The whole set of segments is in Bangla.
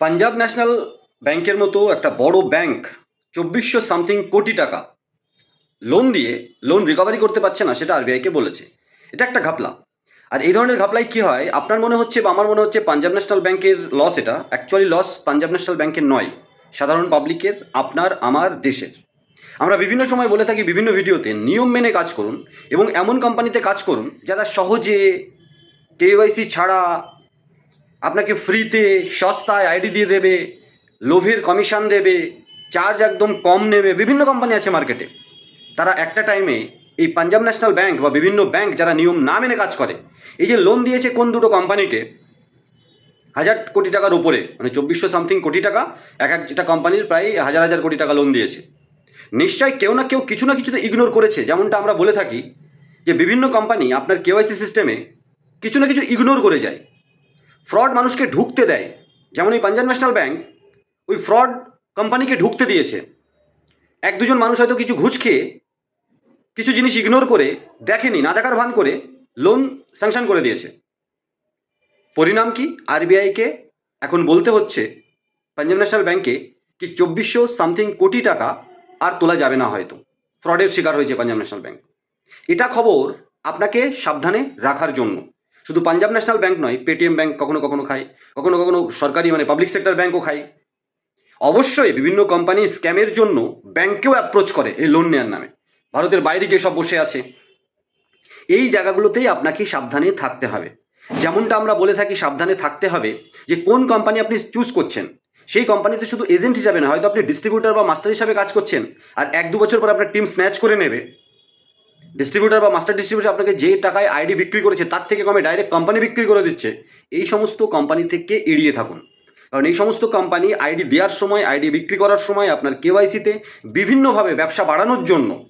পাঞ্জাব ন্যাশনাল ব্যাংকের মতো একটা বড় ব্যাংক চব্বিশশো সামথিং কোটি টাকা। লোন দিয়ে লোন রিকভারি করতে পারছে না, সেটা আরবিআইকে বলেছে। এটা একটা ঘাপলা। আর এই ধরনের ঘাপলায় কী হয়? আপনার মনে হচ্ছে বা আমার মনে হচ্ছে পাঞ্জাব ন্যাশনাল ব্যাংকের লস এটা অ্যাকচুয়ালি লস পাঞ্জাব ন্যাশনাল ব্যাংকের নয়, সাধারণ পাবলিকের আপনার, আমার, দেশের। আমরা বিভিন্ন সময় বলে থাকি বিভিন্ন ভিডিওতে, নিয়ম মেনে কাজ করুন এবং এমন কোম্পানিতে কাজ করুন যারা সহজে কেওয়াইসি ছাড়া আপনাকে ফ্রিতে সস্তায় আইডি দিয়ে দেবে, লোভের কমিশন দেবে চার্জ একদম কম নেবে, বিভিন্ন কোম্পানি আছে মার্কেটে তারা একটা টাইমে এই পাঞ্জাব ন্যাশনাল ব্যাংক বা বিভিন্ন ব্যাংক যারা নিয়ম না মেনে কাজ করে, এই যে লোন দিয়েছে কোন দুটো কোম্পানিকে হাজার কোটি টাকার উপরে মানে চব্বিশশো সামথিং কোটি টাকা, এক একটা কোম্পানির প্রায় হাজার হাজার কোটি টাকা লোন দিয়েছে। নিশ্চয়ই কেউ না কেউ কিছু না কিছুতে ইগনোর করেছে, যেমনটা আমরা বলে থাকি যে বিভিন্ন কোম্পানি আপনার কেওয়াইসি সিস্টেমে কিছু না কিছু ইগনোর করে যায়। ফ্রড মানুষকে ঢুকতে দেয়। যেমন এই পাঞ্জাব ন্যাশনাল ব্যাংক ওই ফ্রড কোম্পানিকে ঢুকতে দিয়েছে। এক দুজন মানুষ হয়তো কিছু ঘুষ খেয়ে, কিছু জিনিস ইগনোর করে, দেখেনি, না দেখার ভান করে লোন স্যাংশন করে দিয়েছে। পরিণাম কি? আরবিআইকে এখন বলতে হচ্ছে পাঞ্জাব ন্যাশনাল ব্যাংকে কি চব্বিশশো সামথিং কোটি টাকা আর তোলা যাবে না হয়তো। ফ্রডের শিকার হয়েছে পাঞ্জাব ন্যাশনাল ব্যাংক। এটা খবর আপনাকে সাবধানে রাখার জন্য। শুধু পাঞ্জাব ন্যাশনাল ব্যাংক নয়, পেটিএম ব্যাংক কখনো কখনো খায়, কখনো কখনো সরকারি মানে পাবলিক সেক্টর ব্যাংকও খায়। অবশ্যই বিভিন্ন কোম্পানি স্ক্যামের জন্য ব্যাংকেও অ্যাপ্রোচ করে এই লোন নেওয়ার নামে। ভারতের বাইরে গিয়ে সব বসে আছে। এই জায়গাগুলোতেই আপনাকে সাবধানে থাকতে হবে। যেমনটা আমরা বলে থাকি সাবধানে থাকতে হবে যে কোন কোম্পানি আপনি চুজ করছেন। সেই কোম্পানিতে শুধু এজেন্ট হিসাবে না, হয়তো আপনি ডিস্ট্রিবিউটার বা মাস্টার হিসাবে কাজ করছেন, আর এক দু বছর পর আপনার টিম স্ন্যাচ করে নেবে। ডিস্ট্রিবিউটার বা মাস্টার ডিস্ট্রিবিউটার আপনাকে যে টাকায় আইডি বিক্রি করেছে, তার থেকে কমে ডাইরেক্ট কোম্পানি বিক্রি করে দিচ্ছে। এই সমস্ত কোম্পানি থেকে এড়িয়ে থাকুন। কারণ এই সমস্ত কোম্পানি আইডি দেওয়ার সময় আইডি বিক্রি করার সময় আপনার কেওয়াইসিতে বিভিন্নভাবে ব্যবসা বাড়ানোর জন্য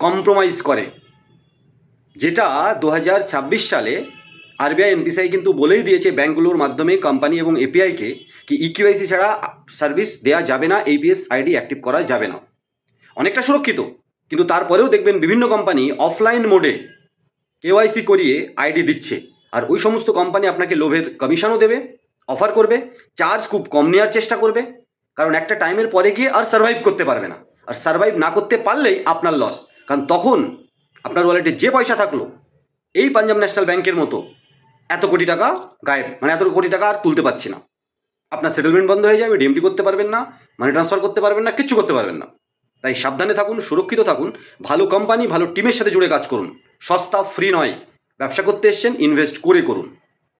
কম্প্রোমাইজ করে। যেটা দু হাজার ছাব্বিশ সালে আরবিআই এনপিসিআই কিন্তু বলেই দিয়েছে ব্যাঙ্কগুলোর মাধ্যমে কোম্পানি এবং এপিআইকে কি ইকিউআইসি ছাড়া সার্ভিস দেওয়া যাবে না এইপিএস আইডি অ্যাক্টিভ করা যাবে না। অনেকটা সুরক্ষিত। কিন্তু তারপরেও দেখবেন বিভিন্ন কোম্পানি অফলাইন মোডে কেওয়াইসি করিয়ে আইডি দিচ্ছে। আর ওই সমস্ত কোম্পানি আপনাকে লোভের কমিশনও দেবে অফার করবে চার্জ খুব কম নেওয়ার চেষ্টা করবে, কারণ একটা টাইমের পরে গিয়ে আর সার্ভাইভ করতে পারবে না। আর সার্ভাইভ না করতে পারলেই আপনার লস কারণ তখন আপনার ওয়ালেটে যে পয়সা থাকল, এই পাঞ্জাব ন্যাশনাল ব্যাংকের মতো এত কোটি টাকা গায়েব মানে এত কোটি টাকা আর তুলতে পারছি না। আপনার সেটেলমেন্ট বন্ধ হয়ে যাবে ডিএমটি করতে পারবেন না মানি ট্রান্সফার করতে পারবেন না, কিচ্ছু করতে পারবেন না। তাই সাবধানে থাকুন, সুরক্ষিত থাকুন, ভালো কোম্পানি ভালো টিমের সাথে জুড়ে কাজ করুন। সস্তা ফ্রি নয়। ব্যবসা করতে এসছেন ইনভেস্ট করে করুন।